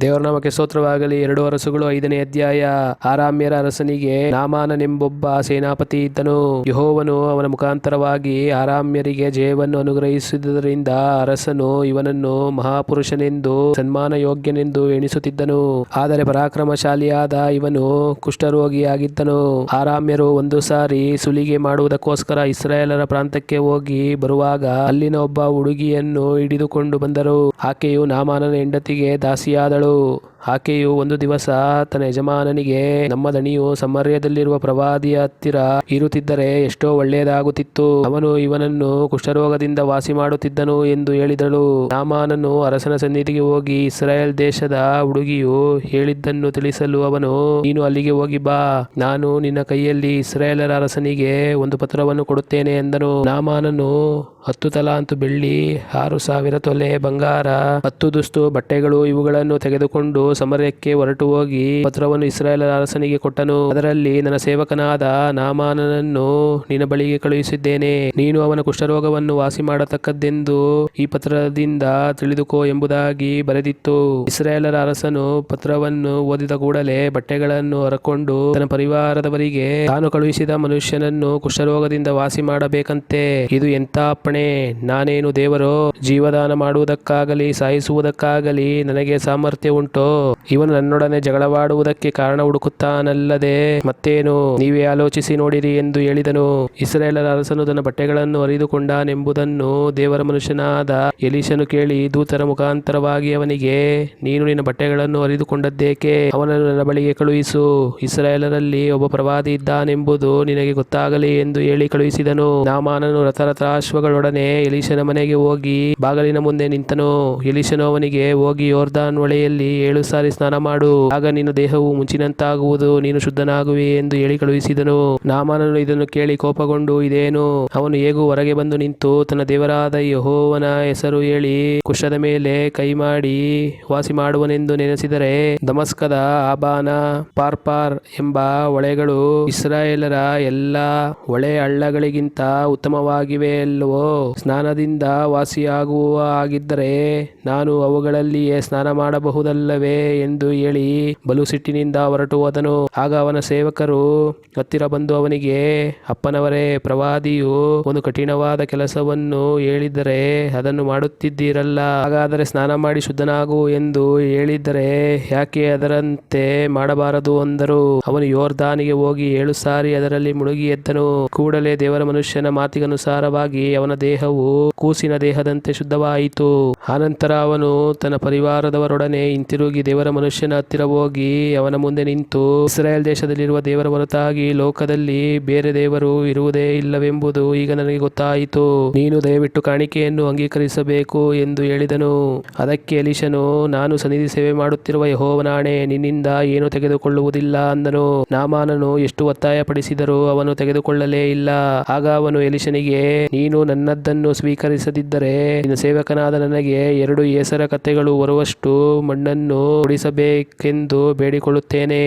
ದೇವರ ನಾಮಕ್ಕೆ ಸ್ತೋತ್ರವಾಗಲಿ. ಎರಡು ಅರಸುಗಳು, ಐದನೇ ಅಧ್ಯಾಯ, ಆರಾಮ್ಯರ ಅರಸನಿಗೆ ನಾಮಾನನೆಂಬೊಬ್ಬ ಸೇನಾಪತಿ ಇದ್ದನು. ಯಹೋವನು ಅವನ ಮುಖಾಂತರವಾಗಿ ಆರಾಮ್ಯರಿಗೆ ಜಯವನ್ನು ಅನುಗ್ರಹಿಸಿದ್ದರಿಂದ ಅರಸನು ಇವನನ್ನು ಮಹಾಪುರುಷನೆಂದು ಸನ್ಮಾನ ಯೋಗ್ಯನೆಂದು ಎಣಿಸುತ್ತಿದ್ದನು. ಆದರೆ ಪರಾಕ್ರಮಶಾಲಿಯಾದ ಇವನು ಕುಷ್ಠರೋಗಿಯಾಗಿದ್ದನು. ಆರಾಮ್ಯರು ಒಂದು ಸಾರಿ ಸುಲಿಗೆ ಮಾಡುವುದಕ್ಕೋಸ್ಕರ ಇಸ್ರಾಯೇಲರ ಪ್ರಾಂತಕ್ಕೆ ಹೋಗಿ ಬರುವಾಗ ಅಲ್ಲಿನ ಒಬ್ಬ ಹುಡುಗಿಯನ್ನು ಹಿಡಿದುಕೊಂಡು ಬಂದರು. ಆಕೆಯು ನಾಮಾನನ ಹೆಂಡತಿಗೆ ದಾಸಿಯಾದಳು. Hello. ಆಕೆಯು ಒಂದು ದಿವಸ ತನ್ನ ಯಜಮಾನನಿಗೆ, ನಮ್ಮ ದಣಿಯು ಸಮರ್ಯದಲ್ಲಿರುವ ಪ್ರವಾದಿಯ ಹತ್ತಿರ ಇರುತ್ತಿದ್ದರೆ ಎಷ್ಟೋ ಒಳ್ಳೆಯದಾಗುತ್ತಿತ್ತು. ಅವನು ಇವನನ್ನು ಕುಷ್ಠರೋಗದಿಂದ ವಾಸಿ ಮಾಡುತ್ತಿದ್ದನು ಎಂದು ಹೇಳಿದಳು. ನಾಮಾನನು ಅರಸನ ಸನ್ನಿಧಿಗೆ ಹೋಗಿ ಇಸ್ರಾಯೇಲ್ ದೇಶದ ಹುಡುಗಿಯು ಹೇಳಿದ್ದನ್ನು ತಿಳಿಸಲು ಅವನು, ನೀನು ಅಲ್ಲಿಗೆ ಹೋಗಿ ಬಾ. ನಾನು ನಿನ್ನ ಕೈಯಲ್ಲಿ ಇಸ್ರಾಯೇಲರ ಅರಸನಿಗೆ ಒಂದು ಪತ್ರವನ್ನು ಕೊಡುತ್ತೇನೆ ಎಂದನು. ನಾಮಾನನು ಹತ್ತು ತಲಾಂತು ಬೆಳ್ಳಿ, ಆರು ಸಾವಿರ ತೊಲೆ, ಬಂಗಾರ, ಹತ್ತು ದುಸ್ತು ಬಟ್ಟೆಗಳು ಇವುಗಳನ್ನು ತೆಗೆದುಕೊಂಡು ಸಮರಕ್ಕೆ ಹೊರಟು ಹೋಗಿ ಪತ್ರವನ್ನು ಇಸ್ರಾಯೇಲ್ ಅರಸನಿಗೆ ಕೊಟ್ಟನು. ಅದರಲ್ಲಿ ನನ್ನ ಸೇವಕನಾದ ನಾಮಾನನನ್ನು ನಿನ್ನ ಬಳಿಗೆ ಕಳುಹಿಸಿದ್ದೇನೆ. ನೀನು ಅವನ ಕುಷ್ಠರೋಗವನ್ನು ವಾಸಿ ಮಾಡತಕ್ಕದ್ದೆಂದು ಈ ಪತ್ರದಿಂದ ತಿಳಿದುಕೋ ಎಂಬುದಾಗಿ ಬರೆದಿತ್ತು. ಇಸ್ರಾಯೇಲರ ಅರಸನು ಪತ್ರವನ್ನು ಓದಿದ ಕೂಡಲೇ ಬಟ್ಟೆಗಳನ್ನು ಹೊರಕೊಂಡು ತನ್ನ ಪರಿವಾರದವರಿಗೆ, ತಾನು ಕಳುಹಿಸಿದ ಮನುಷ್ಯನನ್ನು ಕುಷ್ಠರೋಗದಿಂದ ವಾಸಿ ಮಾಡಬೇಕಂತೆ ಇದು ಎಂಥ ಅಪ್ಪಣೆ? ನಾನೇನು ದೇವರೋ? ಜೀವದಾನ ಮಾಡುವುದಕ್ಕಾಗಲಿ, ಸಾಯಿಸುವುದಕ್ಕಾಗಲಿ ನನಗೆ ಸಾಮರ್ಥ್ಯ ಉಂಟೋ? ಇವನು ನನ್ನೊಡನೆ ಜಗಳವಾಡುವುದಕ್ಕೆ ಕಾರಣ ಹುಡುಕುತ್ತಾನಲ್ಲದೆ, ಮತ್ತೇನು? ನೀವೇ ಆಲೋಚಿಸಿ ನೋಡಿರಿ ಎಂದು ಹೇಳಿದನು. ಇಸ್ರೇಲರ ಅರಸನು ತನ್ನ ಬಟ್ಟೆಗಳನ್ನು ಹರಿದುಕೊಂಡಾನೆಂಬುದನ್ನು ದೇವರ ಮನುಷ್ಯನಾದ ಎಲೀಶನು ಕೇಳಿ ದೂತರ ಮುಖಾಂತರವಾಗಿ ಅವನಿಗೆ, ನೀನು ನಿನ್ನ ಬಟ್ಟೆಗಳನ್ನು ಹರಿದುಕೊಂಡದ್ದೇಕೆ ಅವನನ್ನು ನನ್ನ ಬಳಿಗೆ ಕಳುಹಿಸು. ಇಸ್ರಾಯೇಲರಲ್ಲಿ ಒಬ್ಬ ಪ್ರವಾದಿ ಇದ್ದಾನೆಂಬುದು ನಿನಗೆ ಗೊತ್ತಾಗಲಿ ಎಂದು ಹೇಳಿ ಕಳುಹಿಸಿದನು. ನಾಮಾನನು ರಥರಥಾಶ್ವಗಳೊಡನೆ ಎಲೀಶನ ಮನೆಗೆ ಹೋಗಿ ಬಾಗಿಲಿನ ಮುಂದೆ ನಿಂತನು. ಎಲೀಶನು ಅವನಿಗೆ, ಹೋಗಿ ಯೋರ್ದಾನ್ ಒಳೆಯಲ್ಲಿ ಏಳು ಸಾರಿ ಸ್ನಾನ ಮಾಡು. ಆಗ ನಿನ್ನ ದೇಹವು ಮುಂಚಿನಂತಾಗುವುದು, ನೀನು ಶುದ್ಧನಾಗುವೆ ಎಂದು ಹೇಳಿ ಕಳುಹಿಸಿದನು. ನಾಮಾನನು ಇದನ್ನು ಕೇಳಿ ಕೋಪಗೊಂಡು, ಇದೇನು? ಅವನು ಹೇಗೂ ಹೊರಗೆ ಬಂದು ನಿಂತು ತನ್ನ ದೇವರಾದ ಯಹೋವನ ಹೆಸರು ಹೇಳಿ ಕುಶದ ಮೇಲೆ ಕೈ ಮಾಡಿ ವಾಸಿ ಮಾಡುವನೆಂದು ನೆನೆಸಿದರೆ, ದಮಸ್ಕದ ಆಬಾನ, ಪಾರ್ಪಾರ್ ಎಂಬ ಹೊಳೆಗಳು ಇಸ್ರಾಯೇಲರ ಎಲ್ಲ ಹೊಳೆ ಹಳ್ಳಗಳಿಗಿಂತ ಉತ್ತಮವಾಗಿವೆ ಅಲ್ಲವೋ? ಸ್ನಾನದಿಂದ ವಾಸಿಯಾಗುವ ಆಗಿದ್ದರೆ ನಾನು ಅವುಗಳಲ್ಲಿಯೇ ಸ್ನಾನ ಮಾಡಬಹುದಲ್ಲವೇ? ಎಂದು ಹೇಳಿ ಬಲು ಸಿಟ್ಟಿನಿಂದ ಹೊರಟು ಹೋದನು. ಆಗ ಅವನ ಸೇವಕರು ಹತ್ತಿರ ಬಂದು ಅವನಿಗೆ, ಅಪ್ಪನವರೇ, ಪ್ರವಾದಿಯು ಒಂದು ಕಠಿಣವಾದ ಕೆಲಸವನ್ನು ಹೇಳಿದರೆ ಅದನ್ನು ಮಾಡುತ್ತಿದ್ದೀರಲ್ಲ. ಹಾಗಾದರೆ ಸ್ನಾನ ಮಾಡಿ ಶುದ್ಧನಾಗು ಎಂದು ಹೇಳಿದರೆ ಯಾಕೆ ಅದರಂತೆ ಮಾಡಬಾರದು? ಅಂದರು. ಅವನು ಯೋರ್ದಾನಿಗೆ ಹೋಗಿ ಏಳು ಸಾರಿ ಅದರಲ್ಲಿ ಮುಳುಗಿ ಎದ್ದನು. ಕೂಡಲೇ ದೇವರ ಮನುಷ್ಯನ ಮಾತಿಗನುಸಾರವಾಗಿ ಅವನ ದೇಹವು ಕೂಸಿನ ದೇಹದಂತೆ ಶುದ್ಧವಾಯಿತು. ಆನಂತರ ಅವನು ತನ್ನ ಪರಿವಾರದವರೊಡನೆ ಹಿಂತಿರುಗಿ ದೇವರ ಮನುಷ್ಯನ ಹತ್ತಿರ ಹೋಗಿ ಅವನ ಮುಂದೆ ನಿಂತು ಇಸ್ರಾಯೇಲ್ ದೇಶದಲ್ಲಿರುವ ದೇವರ ಹೊರತಾಗಿ ಲೋಕದಲ್ಲಿ ಬೇರೆ ದೇವರು ಇರುವುದೇ ಇಲ್ಲವೆಂಬುದು ಈಗ ನನಗೆ ಗೊತ್ತಾಯಿತು. ನೀನು ದಯವಿಟ್ಟು ಕಾಣಿಕೆಯನ್ನು ಅಂಗೀಕರಿಸಬೇಕು ಎಂದು ಹೇಳಿದನು. ಅದಕ್ಕೆ ಎಲಿಶನು ನಾನು ಸನ್ನಿಧಿ ಸೇವೆ ಮಾಡುತ್ತಿರುವ ಯಹೋವನಾಣೆ, ನಿನ್ನಿಂದ ಏನು ತೆಗೆದುಕೊಳ್ಳುವುದಿಲ್ಲ ಅಂದನು. ನಾಮಾನನು ಎಷ್ಟು ಒತ್ತಾಯಪಡಿಸಿದರೂ ಅವನು ತೆಗೆದುಕೊಳ್ಳಲೇ ಇಲ್ಲ. ಆಗ ಅವನು ಎಲಿಶನಿಗೆ ನೀನು ನನ್ನದ್ದನ್ನು ಸ್ವೀಕರಿಸದಿದ್ದರೆ ನಿನ್ನ ಸೇವಕನಾದ ನನಗೆ ಎರಡು ಏಸರ ಕಥೆಗಳು ಬರುವಷ್ಟು ಮಣ್ಣನ್ನು ಕೊಡಿಸಬೇಕೆಂದು ಬೇಡಿಕೊಳ್ಳುತ್ತೇನೆ.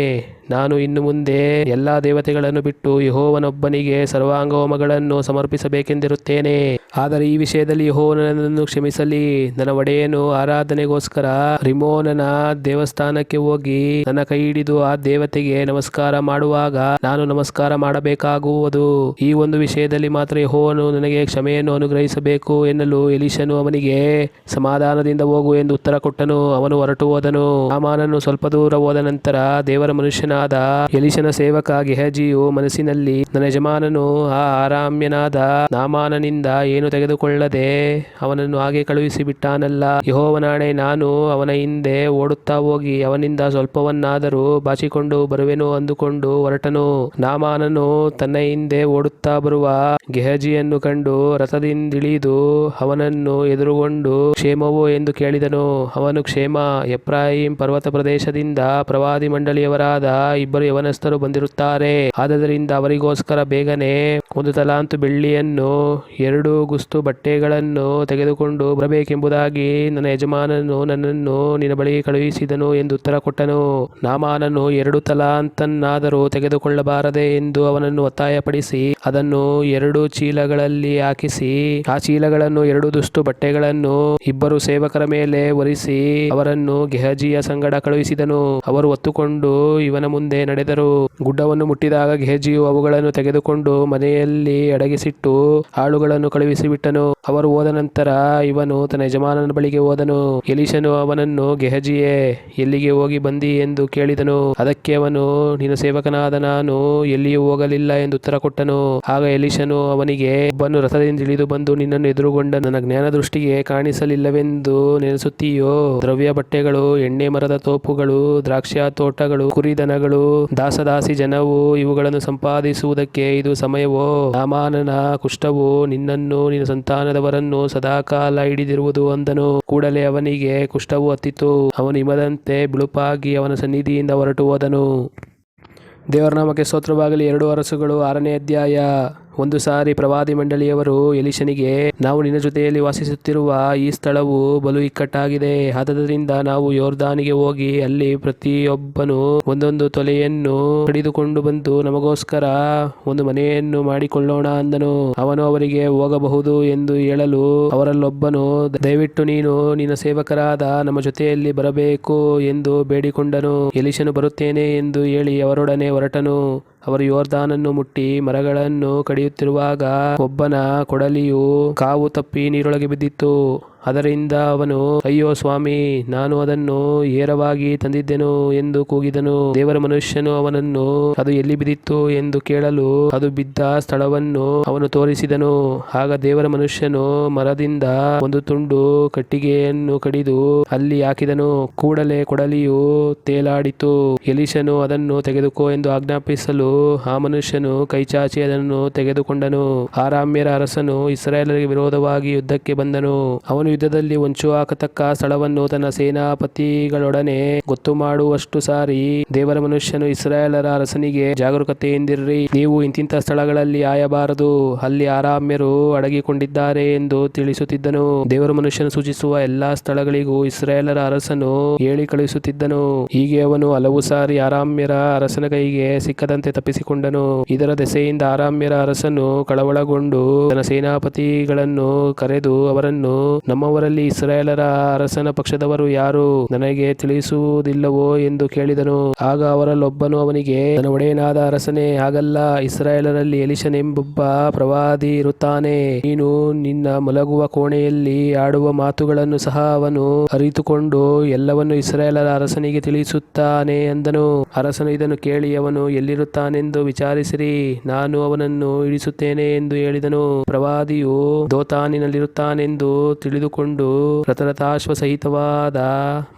ನಾನು ಇನ್ನು ಮುಂದೆ ಎಲ್ಲಾ ದೇವತೆಗಳನ್ನು ಬಿಟ್ಟು ಯಹೋವನೊಬ್ಬನಿಗೆ ಸರ್ವಾಂಗೋಮಗಳನ್ನು ಸಮರ್ಪಿಸಬೇಕೆಂದಿರುತ್ತೇನೆ. ಆದರೆ ಈ ವಿಷಯದಲ್ಲಿ ಯಹೋವನನ್ನು ಕ್ಷಮಿಸಲಿ. ನನ್ನ ಒಡೆಯನು ಆರಾಧನೆಗೋಸ್ಕರ ರಿಮೋನನ ದೇವಸ್ಥಾನಕ್ಕೆ ಹೋಗಿ ನನ್ನ ಕೈ ಹಿಡಿದು ಆ ದೇವತೆಗೆ ನಮಸ್ಕಾರ ಮಾಡುವಾಗ ನಾನು ನಮಸ್ಕಾರ ಮಾಡಬೇಕಾಗುವುದು. ಈ ಒಂದು ವಿಷಯದಲ್ಲಿ ಮಾತ್ರ ಯಹೋವನು ನನಗೆ ಕ್ಷಮೆಯನ್ನು ಅನುಗ್ರಹಿಸಬೇಕು ಎನ್ನಲು ಎಲಿಶನು ಅವನಿಗೆ, ಸಮಾಧಾನದಿಂದ ಹೋಗು ಎಂದು ಉತ್ತರ ಕೊಟ್ಟನು. ಅವನು ಹೊರಟು ಹೋದನು. ನಾಮಾನನು ಸ್ವಲ್ಪ ದೂರ ಹೋದ ನಂತರ ದೇವರ ಮನುಷ್ಯನಾದ ಎಲಿಶನ ಸೇವಕ ಗೆಹಜಿಯು ಮನಸ್ಸಿನಲ್ಲಿ, ನನ್ನ ಯಜಮಾನನು ಆ ಆರಾಮ್ಯನಾದ ನಾಮಾನನಿಂದ ಏನು ತೆಗೆದುಕೊಳ್ಳದೆ ಅವನನ್ನು ಹಾಗೆ ಕಳುಹಿಸಿ ಬಿಟ್ಟಾನಲ್ಲ ಯಹೋವನಾಣೆ, ನಾನು ಅವನ ಹಿಂದೆ ಓಡುತ್ತಾ ಹೋಗಿ ಅವನಿಂದ ಸ್ವಲ್ಪವನ್ನಾದರೂ ಬಾಚಿಕೊಂಡು ಬರುವೆನು ಅಂದುಕೊಂಡು ಹೊರಟನು. ನಾಮಾನನು ತನ್ನ ಹಿಂದೆ ಓಡುತ್ತಾ ಬರುವ ಗೆಹಜಿಯನ್ನು ಕಂಡು ರಥದಿಂದಿಳಿದು ಅವನನ್ನು ಎದುರುಗೊಂಡು, ಕ್ಷೇಮವೋ? ಎಂದು ಕೇಳಿದನು. ಅವನು, ಕ್ಷೇಮ ಎಪ್ರಾಹಿಂ ಪರ್ವತ ಪ್ರದೇಶದಿಂದ ಪ್ರವಾದಿ ಮಂಡಳಿಯವರಾದ ಇಬ್ಬರು ಯವನಸ್ಥರು ಬಂದಿರುತ್ತಾರೆ. ಆದ್ದರಿಂದ ಅವರಿಗೋಸ್ಕರ ಬೇಗನೆ ಒಂದು ತಲಾಂತು ಬೆಳ್ಳಿಯನ್ನು, ಎರಡು ಗುಸ್ತು ಬಟ್ಟೆಗಳನ್ನು ತೆಗೆದುಕೊಂಡು ಬರಬೇಕೆಂಬುದಾಗಿ ನನ್ನ ಯಜಮಾನನು ನನ್ನನ್ನು ನಿನ್ನ ಬಳಿಗೆ ಕಳುಹಿಸಿದನು ಎಂದು ಉತ್ತರ ಕೊಟ್ಟನು. ನಾಮಾನನು ಎರಡು ತಲಾಂತನ್ನಾದರೂ ತೆಗೆದುಕೊಳ್ಳಬಾರದೆ ಎಂದು ಅವನನ್ನು ಒತ್ತಾಯಪಡಿಸಿ ಅದನ್ನು ಎರಡು ಚೀಲಗಳಲ್ಲಿ ಹಾಕಿಸಿ, ಆ ಚೀಲಗಳನ್ನು ಎರಡು ದುಷ್ಟು ಬಟ್ಟೆಗಳನ್ನು ಇಬ್ಬರು ಸೇವಕರ ಮೇಲೆ ಒರಿಸಿ ಅವರನ್ನು ಗೆಹಜಿಯ ಸಂಗಡ ಕಳುಹಿಸಿದನು. ಅವರು ಒತ್ತುಕೊಂಡು ಇವನ ಮುಂದೆ ನಡೆದರು ಗುಡ್ಡವನ್ನು ಮುಟ್ಟಿದಾಗ ಘೇಜಿಯು ಅವುಗಳನ್ನು ತೆಗೆದುಕೊಂಡು ಮನೆಯಲ್ಲಿ ಅಡಗಿಸಿಟ್ಟು ಆಳುಗಳನ್ನು ಕಳುಹಿಸಿಬಿಟ್ಟನು. ಅವರು ಹೋದ ನಂತರ ಇವನು ತನ್ನ ಯಜಮಾನನ ಬಳಿಗೆ ಹೋದನು. ಎಲಿಶನು ಅವನನ್ನು, ಗೆಹಜಿಯೇ, ಎಲ್ಲಿಗೆ ಹೋಗಿ ಬಂದಿ ಎಂದು ಕೇಳಿದನು. ಅದಕ್ಕೆ ಅವನು ನಿನ್ನ ಸೇವಕನಾದ ನಾನು ಎಲ್ಲಿಯೂ ಹೋಗಲಿಲ್ಲ ಎಂದು ಉತ್ತರ ಕೊಟ್ಟನು. ಆಗ ಎಲಿಶನು ಅವನಿಗೆ, ಒಬ್ಬನು ರಥದಿಂದ ಇಳಿದು ಬಂದು ನಿನ್ನನ್ನು ಎದುರುಗೊಂಡ ನನ್ನ ಜ್ಞಾನ ದೃಷ್ಟಿಗೆ ಕಾಣಿಸಲಿಲ್ಲವೆಂದು ನೆನೆಸುತ್ತೀಯೋ? ದ್ರವ್ಯ ಬಟ್ಟೆಗಳು ಎಣ್ಣೆ ಮರದ ತೋಪುಗಳು ದ್ರಾಕ್ಷ ತೋಟಗಳು ಕುರಿದನಗಳು ದಾಸದಾಸಿ ಜನವು, ಇವುಗಳನ್ನು ಸಂಪಾದಿಸುವುದಕ್ಕೆ ಇದು ಸಮಯವೋ? ರಾಮಾನನ ಕುಷ್ಠವು, ನಿನ್ನನ್ನು, ನಿನ್ನ ಸಂತಾನದವರನ್ನು ಸದಾಕಾಲ ಹಿಡಿದಿರುವುದು ಅಂದನು. ಕೂಡಲೇ ಅವನಿಗೆ ಕುಷ್ಠವು ಹತ್ತಿತು. ಅವನು ಇಮದಂತೆ ಬಿಳುಪಾಗಿ ಅವನ ಸನ್ನಿಧಿಯಿಂದ ಹೊರಟು ಹೋದನು. ದೇವರ ನಾಮಕ್ಕೆ ಸ್ತೋತ್ರವಾಗಲಿ. ಎರಡು ಅರಸುಗಳು, ಆರನೇ ಅಧ್ಯಾಯ. ಒಂದು ಸಾರಿ ಪ್ರವಾದಿ ಮಂಡಳಿಯವರು ಎಲಿಶನಿಗೆ ನಾವು ನಿನ್ನ ಜೊತೆಯಲ್ಲಿ ವಾಸಿಸುತ್ತಿರುವ ಈ ಸ್ಥಳವು ಬಲು ಇಕ್ಕಟ್ಟಾಗಿದೆ. ಆದ್ದರಿಂದ ನಾವು ಯೋರ್ದಾನಿಗೆ ಹೋಗಿ ಅಲ್ಲಿ ಪ್ರತಿಯೊಬ್ಬನು ಒಂದೊಂದು ತೊಲೆಯನ್ನು ಹಿಡಿದುಕೊಂಡು ಬಂದು ನಮಗೋಸ್ಕರ ಒಂದು ಮನೆಯನ್ನು ಮಾಡಿಕೊಳ್ಳೋಣ ಅಂದನು. ಅವನು ಅವರಿಗೆ, ಹೋಗಬಹುದು ಎಂದು ಹೇಳಲು ಅವರಲ್ಲೊಬ್ಬನು, ದಯವಿಟ್ಟು ನೀನು ನಿನ್ನ ಸೇವಕರಾದ ನಮ್ಮ ಜೊತೆಯಲ್ಲಿ ಬರಬೇಕು ಎಂದು ಬೇಡಿಕೊಂಡನು. ಎಲಿಶನು ಬರುತ್ತೇನೆ ಎಂದು ಹೇಳಿ ಅವರೊಡನೆ ಹೊರಟನು. ಅವರು ಯೋರ್ದಾನನ್ನು ಮುಟ್ಟಿ ಮರಗಳನ್ನು ಕಡಿಯುತ್ತಿರುವಾಗ ಒಬ್ಬನ ಕೊಡಲಿಯು ಕಾವು ತಪ್ಪಿ ನೀರೊಳಗೆ ಬಿದ್ದಿತ್ತು. ಅದರಿಂದ ಅವನು, ಅಯ್ಯೋ ಸ್ವಾಮಿ, ನಾನು ಅದನ್ನು ಏರವಾಗಿ ತಂದಿದ್ದೆನು ಎಂದು ಕೂಗಿದನು. ದೇವರ ಮನುಷ್ಯನು ಅವನನ್ನು, ಅದು ಎಲ್ಲಿ ಬಿದ್ದಿತ್ತು ಎಂದು ಕೇಳಲು ಅದು ಬಿದ್ದ ಸ್ಥಳವನ್ನು ಅವನು ತೋರಿಸಿದನು. ಆಗ ದೇವರ ಮನುಷ್ಯನು ಮರದಿಂದ ಒಂದು ತುಂಡು ಕಟ್ಟಿಗೆಯನ್ನು ಕಡಿದು ಅಲ್ಲಿ ಹಾಕಿದನು. ಕೂಡಲೇ ಕೊಡಲಿಯು ತೇಲಾಡಿತು. ಎಲಿಶನು ಅದನ್ನು ತೆಗೆದುಕೋ ಎಂದು ಆಜ್ಞಾಪಿಸಲು ಆ ಮನುಷ್ಯನು ಕೈಚಾಚಿ ಅದನ್ನು ತೆಗೆದುಕೊಂಡನು. ಆರಾಮ್ಯರ ಅರಸನು ಇಸ್ರಾಯೇಲರಿಗೆ ವಿರೋಧವಾಗಿ ಯುದ್ಧಕ್ಕೆ ಬಂದನು. ಅವನು ಯುದ್ಧದಲ್ಲಿ ಹೊಂಚು ಹಾಕತಕ್ಕ ಸ್ಥಳವನ್ನು ತನ್ನ ಸೇನಾಪತಿಗಳೊಡನೆ ಗೊತ್ತು ಮಾಡುವಷ್ಟು ಸಾರಿ. ದೇವರ ಮನುಷ್ಯನು ಇಸ್ರಾಯೇಲರ ಅರಸನಿಗೆ, ಜಾಗರೂಕತೆಯಿಂದಿರ್ರಿ, ನೀವು ಇಂತಿಂತ ಸ್ಥಳಗಳಲ್ಲಿ ಆಯಬಾರದು. ಅಲ್ಲಿ ಆರಾಮ್ಯರು ಅಡಗಿಕೊಂಡಿದ್ದಾರೆ ಎಂದು ತಿಳಿಸುತ್ತಿದ್ದನು. ದೇವರ ಮನುಷ್ಯನು ಸೂಚಿಸುವ ಎಲ್ಲಾ ಸ್ಥಳಗಳಿಗೂ ಇಸ್ರಾಯೇಲರ ಅರಸನು ಹೇಳಿ ಕಳುಹಿಸುತ್ತಿದ್ದನು. ಹೀಗೆ ಅವನು ಹಲವು ಸಾರಿ ಆರಾಮ್ಯರ ಅರಸನ ಕೈಗೆ ಸಿಕ್ಕದಂತೆ ತಪ್ಪಿಸಿಕೊಂಡನು. ಇದರ ದೆಸೆಯಿಂದ ಆರಾಮ್ಯರ ಅರಸನು ಕಳವಳಗೊಂಡು ತನ್ನ ಸೇನಾಪತಿಗಳನ್ನು ಕರೆದು ಅವರನ್ನು ನಮ್ಮವರಲ್ಲಿ ಇಸ್ರಾಯೇಲರ ಅರಸನ ಪಕ್ಷದವರು ಯಾರು ನನಗೆ ತಿಳಿಸುವುದಿಲ್ಲವೋ ಎಂದು ಕೇಳಿದನು. ಆಗ ಅವರಲ್ಲೊಬ್ಬನು ಅವನಿಗೆ, ನನ್ನ ಒಡೆಯನಾದ ಅರಸನೇ, ಹಾಗಲ್ಲ, ಇಸ್ರಾಯೇಲರಲ್ಲಿ ಎಲಿಶನೆಂಬೊಬ್ಬ ಪ್ರವಾದಿ ಇರುತ್ತಾನೆ. ನೀನು ನಿನ್ನ ಮಲಗುವ ಕೋಣೆಯಲ್ಲಿ ಆಡುವ ಮಾತುಗಳನ್ನು ಸಹ ಅವನು ಅರಿತುಕೊಂಡು ಎಲ್ಲವನ್ನು ಇಸ್ರಾಯೇಲರ ಅರಸನಿಗೆ ತಿಳಿಸುತ್ತಾನೆ ಅಂದನು. ಅರಸನು ಇದನ್ನು ಕೇಳಿ ಅವನು, ಎಲ್ಲಿರುತ್ತಾನೆಂದು ವಿಚಾರಿಸಿರಿ, ನಾನು ಅವನನ್ನು ಇಳಿಸುತ್ತೇನೆ ಎಂದು ಹೇಳಿದನು. ಪ್ರವಾದಿಯು ದೋತಾನಿನಲ್ಲಿರುತ್ತಾನೆಂದು ತಿಳಿದುಕೊಂಡು ರಥರಥಾಶ್ವ ಸಹಿತವಾದ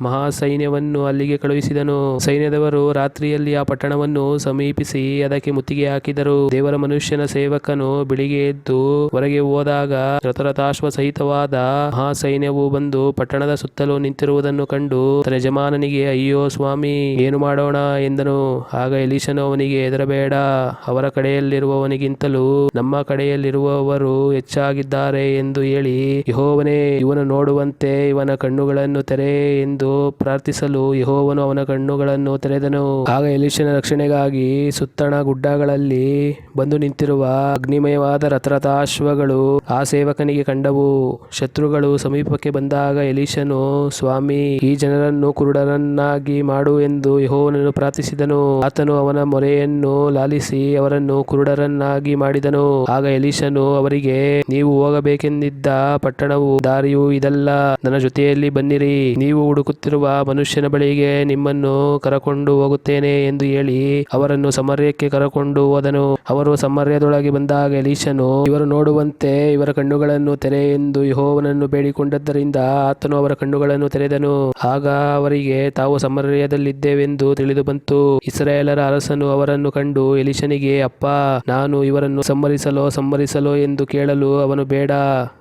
ಮಹಾಸೈನ್ಯವನ್ನು ಅಲ್ಲಿಗೆ ಕಳುಹಿಸಿದನು. ಸೈನ್ಯದವರು ರಾತ್ರಿಯಲ್ಲಿ ಆ ಪಟ್ಟಣವನ್ನು ಸಮೀಪಿಸಿ ಅದಕ್ಕೆ ಮುತ್ತಿಗೆ ಹಾಕಿದರು. ದೇವರ ಮನುಷ್ಯನ ಸೇವಕನು ಬೆಳಿಗ್ಗೆ ಎದ್ದು ಹೊರಗೆ ಹೋದಾಗ ರಥರಥಾಶ್ವ ಸಹಿತವಾದ ಮಹಾಸೈನ್ಯವು ಬಂದು ಪಟ್ಟಣದ ಸುತ್ತಲೂ ನಿಂತಿರುವುದನ್ನು ಕಂಡು ತನ್ನ ಯಜಮಾನನಿಗೆ, ಅಯ್ಯೋ ಸ್ವಾಮಿ, ಏನು ಮಾಡೋಣ? ಎಂದನು. ಆಗ ಎಲೀಶನು ಅವನಿಗೆ, ಹೆದರಬೇಡ. ಅವರ ಕಡೆಯಲ್ಲಿರುವವನಿಗಿಂತಲೂ ನಮ್ಮ ಕಡೆಯಲ್ಲಿರುವವರು ಹೆಚ್ಚಾಗಿದ್ದಾರೆ ಎಂದು ಹೇಳಿ, ಯಹೋವನೇ ಇವನು ನೋಡುವಂತೆ ಇವನ ಕಣ್ಣುಗಳನ್ನು ತೆರೆ ಎಂದು ಪ್ರಾರ್ಥಿಸಲು ಯಹೋವನು ಅವನ ಕಣ್ಣುಗಳನ್ನು ತೆರೆದನು. ಆಗ ಎಲಿಶನ ರಕ್ಷಣೆಗಾಗಿ ಸುತ್ತಣ ಗುಡ್ಡಗಳಲ್ಲಿ ಬಂದು ನಿಂತಿರುವ ಅಗ್ನಿಮಯವಾದ ರಥರಥಾಶ್ವಗಳು ಆ ಸೇವಕನಿಗೆ ಕಂಡವು. ಶತ್ರುಗಳು ಸಮೀಪಕ್ಕೆ ಬಂದಾಗ ಎಲಿಶನು ಸ್ವಾಮಿ, ಈ ಜನರನ್ನು ಕುರುಡರನ್ನಾಗಿ ಮಾಡು ಎಂದು ಯಹೋವನನ್ನು ಪ್ರಾರ್ಥಿಸಿದನು. ಆತನು ಅವನ ಮೊರೆಯನ್ನು ಲಾಲಿಸಿ ಅವರನ್ನು ಕುರುಡರನ್ನಾಗಿ ಮಾಡಿದನು. ಆಗ ಎಲಿಶನು ಅವರಿಗೆ ನೀವು ಹೋಗಬೇಕೆಂದಿದ್ದ ಪಟ್ಟಣವು ದಾರಿಯು ಇದಲ್ಲ. ನನ್ನ ಜೊತೆಯಲ್ಲಿ ಬನ್ನಿರಿ. ನೀವು ಹುಡುಕುತ್ತಿರುವ ಮನುಷ್ಯನ ಬಳಿಗೆ ನಿಮ್ಮನ್ನು ಕರಕೊಂಡು ಹೋಗುತ್ತೇನೆ ಎಂದು ಹೇಳಿ ಅವರನ್ನು ಸಮರ್ಯಕ್ಕೆ ಕರಕೊಂಡು ಹೋದನು. ಅವರು ಸಮರ್ಯದೊಳಗೆ ಬಂದಾಗ ಎಲೀಶನು ಇವರು ನೋಡುವಂತೆ ಇವರ ಕಣ್ಣುಗಳನ್ನು ತೆರೆ ಎಂದು ಯಹೋವನನ್ನು ಬೇಡಿಕೊಂಡದ್ದರಿಂದ ಆತನು ಅವರ ಕಣ್ಣುಗಳನ್ನು ತೆರೆದನು. ಆಗ ಅವರಿಗೆ, ತಾವು ಸಮರ್ಯದಲ್ಲಿದ್ದೇವೆಂದು ತಿಳಿದು ಬಂತು. ಇಸ್ರಾಯೇಲರ ಅರಸನು ಅವರನ್ನು ಕಂಡು ಎಲಿಶನಿಗೆ ಅಪ್ಪ, ನಾನು ಇವರನ್ನು ಸಂಹರಿಸಲೋ ಸಂಹರಿಸಲೋ ಎಂದು ಕೇಳಲು ಅವನು ಬೇಡ.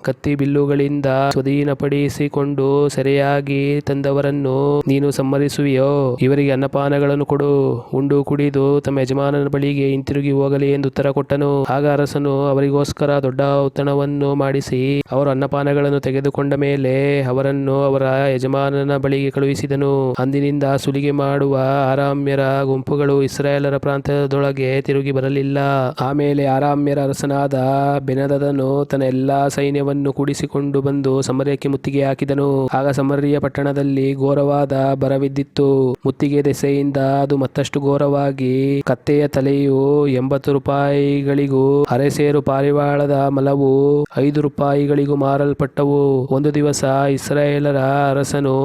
ಕತ್ತಿ ಬಿಲ್ಲುಗಳಿಂದ ಸ್ವಾಧೀನಪಡಿಸಿಕೊಂಡು ಸೆರೆಯಾಗಿ ತಂದವರನ್ನು ನೀನು ಸಮ್ಮರಿಸುವೆಯೋ ಇವರಿಗೆ ಅನ್ನಪಾನಗಳನ್ನು ಕೊಡು. ಉಂಡು ಕುಡಿದು ತಮ್ಮ ಯಜಮಾನನ ಬಳಿಗೆ ಹಿಂತಿರುಗಿ ಹೋಗಲಿ ಎಂದು ಉತ್ತರ ಕೊಟ್ಟನು. ಆಗ ಅರಸನು ಅವರಿಗೋಸ್ಕರ ದೊಡ್ಡ ಔತಣವನ್ನು ಮಾಡಿಸಿ ಅವರು ಅನ್ನಪಾನಗಳನ್ನು ತೆಗೆದುಕೊಂಡ ಮೇಲೆ ಅವರನ್ನು ಅವರ ಯಜಮಾನನ ಬಳಿಗೆ ಕಳುಹಿಸಿದನು. ಅಂದಿನಿಂದ ಸುಲಿಗೆ ಮಾಡುವ ಆರಾಮ್ಯರ ಗುಂಪುಗಳು ಇಸ್ರಾಯೇಲರ ಪ್ರಾಂತ್ಯದೊಳಗೆ ತಿರುಗಿ ಬರಲಿಲ್ಲ. ಆಮೇಲೆ ಆರಾಮ್ಯರ ಅರಸನಾದ ಬೆನದದನು ತನ್ನ ಎಲ್ಲಾ ಸೈನ್ಯವನ್ನು ಕೂಡಿಸಿಕೊಂಡು ಬಂದು ಸಮರ್ಯಕ್ಕೆ ಮುತ್ತಿಗೆ ಹಾಕಿದನು. ಆಗ ಸಮರ್ಯ ಪಟ್ಟಣದಲ್ಲಿ ಘೋರವಾದ ಬರವಿದ್ದಿತ್ತು. ಮುತ್ತಿಗೆ ದೆಸೆಯಿಂದ ಅದು ಮತ್ತಷ್ಟು ಘೋರವಾಗಿ ಕತ್ತೆಯ ತಲೆಯು ಎಂಬತ್ತು ರೂಪಾಯಿಗಳಿಗೂ ಅರೆಸೇರು ಪಾರಿವಾಳದ ಮಲವು ಐದು ರೂಪಾಯಿಗಳಿಗೂ ಮಾರಲ್ಪಟ್ಟವು. ಒಂದು ದಿವಸ ಇಸ್ರಾಯೇಲರ ಅರಸನು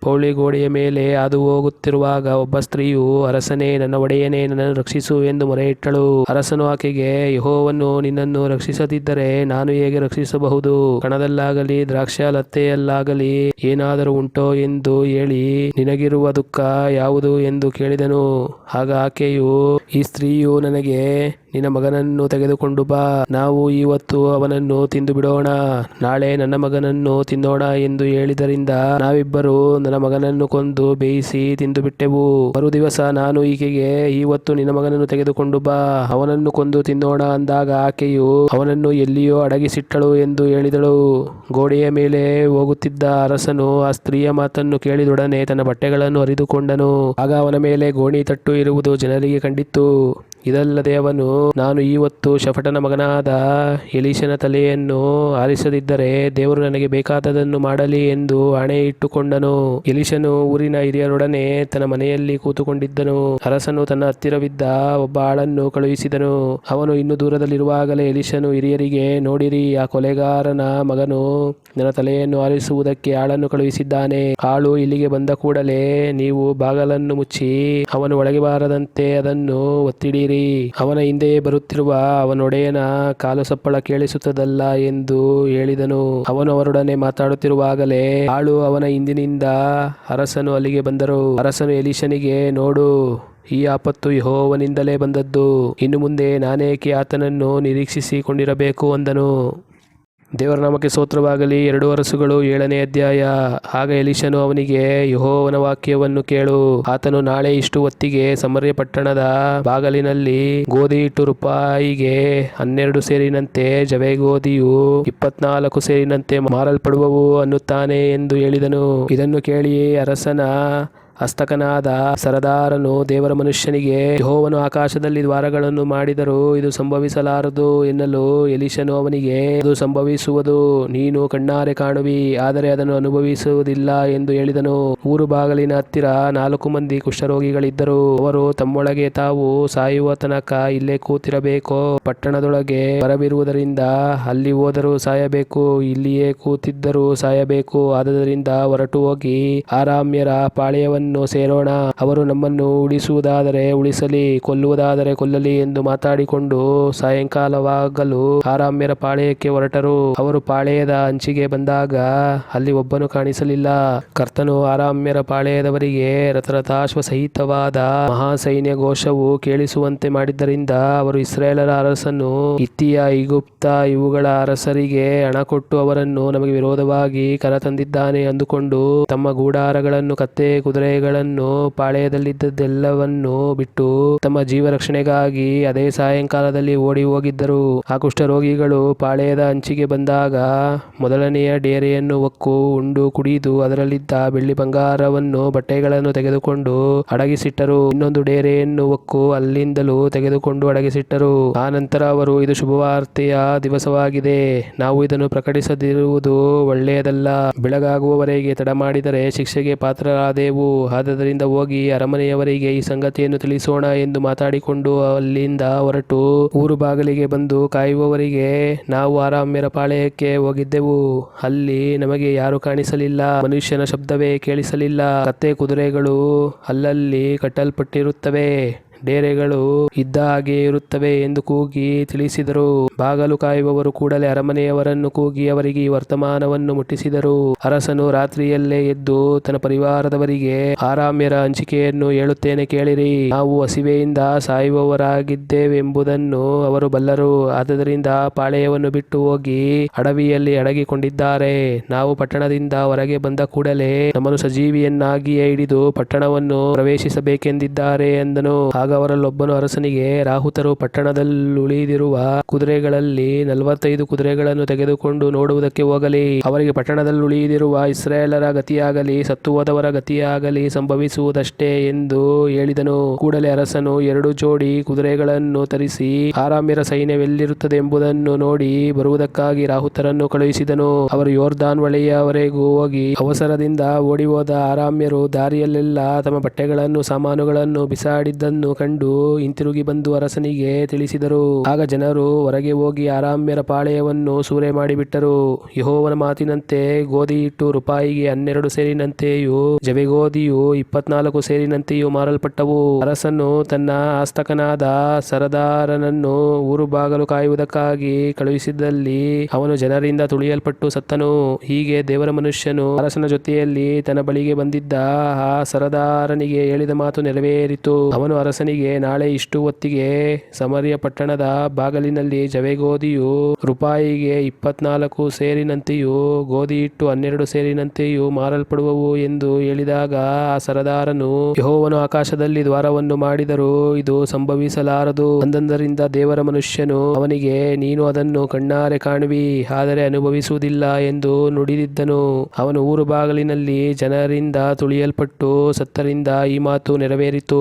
ಪೌಳಿಗೋಡೆಯ ಮೇಲೆ ಹಾದು ಹೋಗುತ್ತಿರುವಾಗ ಒಬ್ಬ ಸ್ತ್ರೀಯು, ಅರಸನೇ, ನನ್ನ ಒಡೆಯನೇ, ನನ್ನನ್ನು ರಕ್ಷಿಸು ಎಂದು ಮೊರೆಯಿಟ್ಟಳು. ಅರಸನು ಆಕೆಗೆ ಯಹೋವನ್ನು ನಿನ್ನನ್ನು ರಕ್ಷಿಸದಿದ್ದರೆ ನಾನು ಹೇಗೆ ರಕ್ಷಿಸಬಹುದು? ಕಣದಲ್ಲಾಗಲಿ, ದ್ರಾಕ್ಷಾಲತೆಯಲ್ಲಾಗಲಿ ಏನಾದರೂ ಉಂಟೋ ಎಂದು ಹೇಳಿ ನಿನಗಿರುವ ದುಃಖ ಯಾವುದು? ಎಂದು ಕೇಳಿದನು. ಆಗ ಆಕೆಯು, ಈ ಸ್ತ್ರೀಯು ನನಗೆ ನಿನ್ನ ಮಗನನ್ನು ತೆಗೆದುಕೊಂಡು ಬಾ. ನಾವು ಇವತ್ತು ಅವನನ್ನು ತಿಂದು ಬಿಡೋಣ ನಾಳೆ ನನ್ನ ಮಗನನ್ನು ತಿನ್ನೋಣ ಎಂದು ಹೇಳಿದರಿಂದ ನಾವಿಬ್ಬರು ನನ್ನ ಮಗನನ್ನು ಕೊಂದು ಬೇಯಿಸಿ ತಿಂದು ಬಿಟ್ಟೆವು ಮರು ದಿವಸ ನಾನು ಈಕೆಗೆ, ಇವತ್ತು ನಿನ್ನ ಮಗನನ್ನು ತೆಗೆದುಕೊಂಡು ಬಾ. ಅವನನ್ನು ಕೊಂದು ತಿನ್ನೋಣ ಅಂದಾಗ ಆಕೆಯು ಅವನನ್ನು ಎಲ್ಲಿಯೋ ಅಡಗಿಸಿಟ್ಟಳು ಎಂದು ಹೇಳಿದಳು. ಗೋಡೆಯ ಮೇಲೆ ಹೋಗುತ್ತಿದ್ದ ಅರಸನು ಆ ಸ್ತ್ರೀಯ ಮಾತನ್ನು ಕೇಳಿದೊಡನೆ ತನ್ನ ಬಟ್ಟೆಗಳನ್ನು ಹರಿದುಕೊಂಡನು. ಆಗ ಅವನ ಮೇಲೆ ಗೋಣಿ ತಟ್ಟು ಇರುವುದು ಜನರಿಗೆ ಕಂಡಿತ್ತು. ಇದಲ್ಲದೆ ಅವನು, ನಾನು ಇವತ್ತು ಶಫಟನ ಮಗನಾದ ಎಲೀಶನ ತಲೆಯನ್ನು ಆರಿಸದಿದ್ದರೆ ದೇವರು ನನಗೆ ಬೇಕಾದದನ್ನು ಮಾಡಲಿ ಎಂದು ಹಣೆ ಇಟ್ಟುಕೊಂಡನು. ಎಲೀಶನು ಊರಿನ ಹಿರಿಯರೊಡನೆ ತನ್ನ ಮನೆಯಲ್ಲಿ ಕೂತುಕೊಂಡಿದ್ದನು. ಅರಸನು ತನ್ನ ಹತ್ತಿರವಿದ್ದ ಒಬ್ಬ ಆಳನ್ನು ಕಳುಹಿಸಿದನು. ಅವನು ಇನ್ನು ದೂರದಲ್ಲಿರುವಾಗಲೇ ಎಲೀಶನು ಹಿರಿಯರಿಗೆ, ನೋಡಿರಿ, ಆ ಕೊಲೆಗಾರನ ಮಗನು ನನ್ನ ತಲೆಯನ್ನು ಆಲಿಸುವುದಕ್ಕೆ ಆಳನ್ನು ಕಳುಹಿಸಿದ್ದಾನೆ. ಆಳು ಇಲ್ಲಿಗೆ ಬಂದ ಕೂಡಲೇ ನೀವು ಬಾಗಲನ್ನು ಮುಚ್ಚಿ ಅವನು ಒಳಗೆ ಬಾರದಂತೆ ಅದನ್ನು ಒತ್ತಿಡೀರಿ. ಅವನ ಹಿಂದೆಯೇ ಬರುತ್ತಿರುವ ಅವನೊಡೆಯನ ಕಾಲು ಸಪ್ಪಳ ಕೇಳಿಸುತ್ತದಲ್ಲ ಎಂದು ಹೇಳಿದನು. ಅವನು ಅವರೊಡನೆ ಮಾತಾಡುತ್ತಿರುವಾಗಲೇ ಆಳು ಅವನ ಹಿಂದಿನಿಂದ ಅರಸನು ಅಲ್ಲಿಗೆ ಬಂದರು. ಅರಸನು ಎಲಿಶನಿಗೆ ನೋಡು, ಈ ಆಪತ್ತು ಯಹೋವನಿಂದಲೇ ಬಂದದ್ದು. ಇನ್ನು ಮುಂದೆ ನಾನೇಕೆ ಆತನನ್ನು ನಿರೀಕ್ಷಿಸಿಕೊಂಡಿರಬೇಕು ಅಂದನು. ದೇವರ ನಾಮಕ್ಕೆ ಸ್ತೋತ್ರವಾಗಲಿ. ಎರಡು ವರಸುಗಳು ಏಳನೇ ಅಧ್ಯಾಯ. ಆಗ ಎಲಿಶನು ಅವನಿಗೆ, ಯಹೋವನ ವಾಕ್ಯವನ್ನು ಕೇಳು. ಆತನು ನಾಳೆ ಇಷ್ಟು ಹೊತ್ತಿಗೆ ಸಮರ್ಯ ಪಟ್ಟಣದ ಬಾಗಲಿನಲ್ಲಿ ಗೋಧಿ ಇಟ್ಟು ರೂಪಾಯಿಗೆ ಹನ್ನೆರಡು ಸೇರಿನಂತೆ ಜವೆ ಗೋಧಿಯು ಇಪ್ಪತ್ನಾಲ್ಕು ಸೇರಿನಂತೆ ಮಾರಲ್ಪಡುವವು ಅನ್ನುತ್ತಾನೆ ಎಂದು ಹೇಳಿದನು. ಇದನ್ನು ಕೇಳಿ ಅರಸನ ಹಸ್ತಕನಾದ ಸರದಾರನು ದೇವರ ಮನುಷ್ಯನಿಗೆ ಯಹೋವನು ಆಕಾಶದಲ್ಲಿ ದ್ವಾರಗಳನ್ನು ಮಾಡಿದರೂ ಇದು ಸಂಭವಿಸಲಾರದು ಎನ್ನಲು ಎಲಿಶನು ಅವನಿಗೆ ಅದು ಸಂಭವಿಸುವುದು, ನೀನು ಕಣ್ಣಾರೆ ಕಾಣುವಿ, ಆದರೆ ಅದನ್ನು ಅನುಭವಿಸುವುದಿಲ್ಲ ಎಂದು ಹೇಳಿದನು. ಊರು ಬಾಗಿಲಿನ ಹತ್ತಿರ ನಾಲ್ಕು ಮಂದಿ ಕುಷ್ಠರೋಗಿಗಳಿದ್ದರು. ಅವರು ತಮ್ಮೊಳಗೆ ತಾವು ಸಾಯುವ ತನಕ ಇಲ್ಲೇ ಕೂತಿರಬೇಕೋ? ಪಟ್ಟಣದೊಳಗೆ ಬರವಿರುವುದರಿಂದ ಅಲ್ಲಿ ಹೋದರೂ ಸಾಯಬೇಕು, ಇಲ್ಲಿಯೇ ಕೂತಿದ್ದರೂ ಸಾಯಬೇಕು. ಆದ್ದರಿಂದ ಹೊರಟು ಹೋಗಿ ಆರಾಮ್ಯರ ಪಾಳೆಯವನ್ನು ಸೇರೋಣ. ಅವರು ನಮ್ಮನ್ನು ಉಳಿಸುವುದಾದರೆ ಉಳಿಸಲಿ, ಕೊಲ್ಲುವುದಾದರೆ ಕೊಲ್ಲಲಿ ಎಂದು ಮಾತಾಡಿಕೊಂಡು ಸಾಯಂಕಾಲವಾಗಲು ಆರಾಮ್ಯರ ಪಾಳೆಯಕ್ಕೆ ಹೊರಟರು. ಅವರು ಪಾಳೆಯದ ಅಂಚಿಗೆ ಬಂದಾಗ ಅಲ್ಲಿ ಒಬ್ಬನು ಕಾಣಿಸಲಿಲ್ಲ. ಕರ್ತನು ಆರಾಮ್ಯರ ಪಾಳೆಯದವರಿಗೆ ರಥರಥಾಶ್ವ ಸಹಿತವಾದ ಮಹಾಸೈನ್ಯ ಘೋಷವು ಕೇಳಿಸುವಂತೆ ಮಾಡಿದ್ದರಿಂದ ಅವರು ಇಸ್ರೇಲರ ಅರಸನು ಇತ್ತಿಯ ಈಗುಪ್ತ ಇವುಗಳ ಅರಸರಿಗೆ ಹಣ ಕೊಟ್ಟು ಅವರನ್ನು ನಮಗೆ ವಿರೋಧವಾಗಿ ಕರತಂದಿದ್ದಾನೆ ಅಂದುಕೊಂಡು ತಮ್ಮ ಗೂಡಾರಗಳನ್ನು ಕತ್ತೆ ಕುದುರೆಗಳನ್ನು ಪಾಳೆಯದಲ್ಲಿದ್ದದ್ದೆಲ್ಲವನ್ನು ಬಿಟ್ಟು ತಮ್ಮ ಜೀವ ರಕ್ಷಣೆಗಾಗಿ ಅದೇ ಸಾಯಂಕಾಲದಲ್ಲಿ ಓಡಿ ಹೋಗಿದ್ದರು. ಆ ಕುಷ್ಠರೋಗಿಗಳು ಪಾಳೆಯದ ಅಂಚಿಗೆ ಬಂದಾಗ ಮೊದಲನೆಯ ಡೇರೆಯನ್ನು ಒಕ್ಕು, ಉಂಡು, ಕುಡಿದು ಅದರಲ್ಲಿದ್ದ ಬೆಳ್ಳಿ ಬಂಗಾರವನ್ನು ಬಟ್ಟೆಗಳನ್ನು ತೆಗೆದುಕೊಂಡು ಅಡಗಿಸಿಟ್ಟರು. ಇನ್ನೊಂದು ಡೇರೆಯನ್ನು ಒಕ್ಕು ಅಲ್ಲಿಂದಲೂ ತೆಗೆದುಕೊಂಡು ಅಡಗಿಸಿಟ್ಟರು. ಆ ನಂತರ ಅವರು, ಇದು ಶುಭವಾರ್ತೆಯ ದಿವಸವಾಗಿದೆ. ನಾವು ಇದನ್ನು ಪ್ರಕಟಿಸದಿರುವುದು ಒಳ್ಳೆಯದಲ್ಲ. ಬೆಳಗಾಗುವವರೆಗೆ ತಡ ಮಾಡಿದರೆ ಶಿಕ್ಷೆಗೆ ಪಾತ್ರರಾದೆವು. ಆದದರಿಂದ ಹೋಗಿ ಅರಮನೆಯವರಿಗೆ ಈ ಸಂಗತಿಯನ್ನು ತಿಳಿಸೋಣ ಎಂದು ಮಾತಾಡಿಕೊಂಡು ಅಲ್ಲಿಂದ ಹೊರಟು ಊರು ಬಾಗಿಲಿಗೆ ಬಂದು ಕಾಯುವವರಿಗೆ, ನಾವು ಆರಾಮ್ಯರ ಪಾಳೆಯಕ್ಕೆ ಹೋಗಿದ್ದೆವು. ಅಲ್ಲಿ ನಮಗೆ ಯಾರು ಕಾಣಿಸಲಿಲ್ಲ, ಮನುಷ್ಯನ ಶಬ್ದವೇ ಕೇಳಿಸಲಿಲ್ಲ, ಕತ್ತೆ ಕುದುರೆಗಳು ಅಲ್ಲಲ್ಲಿ ಕಟ್ಟಲ್ಪಟ್ಟಿರುತ್ತವೆ. ಡೇರೆಗಳು ಇದ್ದ ಹಾಗೆ ಇರುತ್ತವೆ ಎಂದು ಕೂಗಿ ತಿಳಿಸಿದರು. ಬಾಗಲು ಕಾಯುವವರು ಕೂಡಲೇ ಅರಮನೆಯವರನ್ನು ಕೂಗಿ ಅವರಿಗೆ ವರ್ತಮಾನವನ್ನು ಮುಟ್ಟಿಸಿದರು. ಅರಸನು ರಾತ್ರಿಯಲ್ಲೇ ಎದ್ದು ತನ್ನ ಪರಿವಾರದವರಿಗೆ, ಆರಾಮ್ಯರ ಹಂಚಿಕೆಯನ್ನು ಹೇಳುತ್ತೇನೆ ಕೇಳಿರಿ. ನಾವು ಹಸಿವೆಯಿಂದ ಸಾಯುವವರಾಗಿದ್ದೇವೆಂಬುದನ್ನು ಅವರು ಬಲ್ಲರು. ಆದ್ದರಿಂದ ಪಾಳೆಯವನ್ನು ಬಿಟ್ಟು ಹೋಗಿ ಅಡವಿಯಲ್ಲಿ ಅಡಗಿಕೊಂಡಿದ್ದಾರೆ. ನಾವು ಪಟ್ಟಣದಿಂದ ಹೊರಗೆ ಬಂದ ಕೂಡಲೇ ನಮ್ಮನ್ನು ಸಜೀವಿಯನ್ನಾಗಿಯೇ ಹಿಡಿದು ಪಟ್ಟಣವನ್ನು ಪ್ರವೇಶಿಸಬೇಕೆಂದಿದ್ದಾರೆ ಎಂದನು ಅವರಲ್ಲೊಬ್ಬನು ಅರಸನಿಗೆ, ರಾಹುತರು ಪಟ್ಟಣದಲ್ಲುಳಿದಿರುವ ಕುದುರೆಗಳಲ್ಲಿ ನಲವತ್ತೈದು ಕುದುರೆಗಳನ್ನು ತೆಗೆದುಕೊಂಡು ನೋಡುವುದಕ್ಕೆ ಹೋಗಲಿ. ಅವರಿಗೆ ಪಟ್ಟಣದಲ್ಲುಳಿದಿರುವ ಇಸ್ರಾಯೇಲರ ಗತಿಯಾಗಲಿ ಸತ್ತು ಹೋದವರ ಗತಿಯಾಗಲಿ ಸಂಭವಿಸುವುದಷ್ಟೇ ಎಂದು ಹೇಳಿದನು. ಕೂಡಲೇ ಅರಸನು ಎರಡು ಜೋಡಿ ಕುದುರೆಗಳನ್ನು ತರಿಸಿ, ಆರಾಮ್ಯರ ಸೈನ್ಯವೆಲ್ಲಿರುತ್ತದೆ ಎಂಬುದನ್ನು ನೋಡಿ ಬರುವುದಕ್ಕಾಗಿ ರಾಹುತರನ್ನು ಕಳುಹಿಸಿದನು. ಅವರು ಯೋರ್ದಾನ್ ವಳೆಯವರೆಗೂ ಹೋಗಿ ಅವಸರದಿಂದ ಓಡಿ ಹೋದ ಆರಾಮ್ಯರು ದಾರಿಯಲ್ಲೆಲ್ಲ ತಮ್ಮ ಬಟ್ಟೆಗಳನ್ನು ಸಾಮಾನುಗಳನ್ನು ಬಿಸಾಡಿದ್ದನ್ನು ಕಂಡು ಹಿಂತಿರುಗಿ ಬಂದು ಅರಸನಿಗೆ ತಿಳಿಸಿದರು. ಆಗ ಜನರು ಹೊರಗೆ ಹೋಗಿ ಆರಾಮ್ಯರ ಪಾಳೆಯವನ್ನು ಸೂರೆ ಮಾಡಿಬಿಟ್ಟರು. ಯಹೋವನ ಮಾತಿನಂತೆ ಗೋಧಿ ಇಟ್ಟು ರೂಪಾಯಿಗೆ ಹನ್ನೆರಡು ಸೇರಿನಂತೆಯೂ ಜವೆಗೋಧಿಯು ಇಪ್ಪತ್ನಾಲ್ಕು ಸೇರಿನಂತೆಯೂ ಮಾರಲ್ಪಟ್ಟವು. ಅರಸನು ತನ್ನ ಆಸ್ತಕನಾದ ಸರದಾರನನ್ನು ಊರು ಬಾಗಲು ಕಾಯುವುದಕ್ಕಾಗಿ ಕಳುಹಿಸಿದಲ್ಲಿ ಅವನು ಜನರಿಂದ ತುಳಿಯಲ್ಪಟ್ಟು ಸತ್ತನು. ಹೀಗೆ ದೇವರ ಮನುಷ್ಯನು ಅರಸನ ಜೊತೆಯಲ್ಲಿ ತನ್ನ ಬಳಿಗೆ ಬಂದಿದ್ದ ಆ ಸರದಾರನಿಗೆ ಹೇಳಿದ ಮಾತು ನೆರವೇರಿತು. ಅವನು ಅರಸನಿಗೆ ನಾಳೆ ಇಷ್ಟು ಹೊತ್ತಿಗೆ ಸಮರಿಯ ಪಟ್ಟಣದ ಬಾಗಲಿನಲ್ಲಿ ಜವೆಗೋದಿಯು ರೂಪಾಯಿಗೆ ಇಪ್ಪತ್ನಾಲ್ಕು ಸೇರಿನಂತೆಯೂ, ಗೋಧಿ ಇಟ್ಟು ಹನ್ನೆರಡು ಸೇರಿನಂತೆಯೂ ಮಾರಲ್ಪಡುವವು ಎಂದು ಹೇಳಿದಾಗ ಆ ಸರದಾರನು ಯಹೋವನು ಆಕಾಶದಲ್ಲಿ ದ್ವಾರವನ್ನು ಮಾಡಿದರೂ ಇದು ಸಂಭವಿಸಲಾರದು. ಅಂದಂದರಿಂದ ದೇವರ ಮನುಷ್ಯನು ಅವನಿಗೆ, ನೀನು ಅದನ್ನು ಕಣ್ಣಾರೆ ಕಾಣುವಿ, ಆದರೆ ಅನುಭವಿಸುವುದಿಲ್ಲ ಎಂದು ನುಡಿದಿದ್ದನು. ಅವನು ಊರು ಬಾಗಿಲಿನಲ್ಲಿ ಜನರಿಂದ ತುಳಿಯಲ್ಪಟ್ಟು ಸತ್ತರಿಂದ ಈ ಮಾತು ನೆರವೇರಿತು.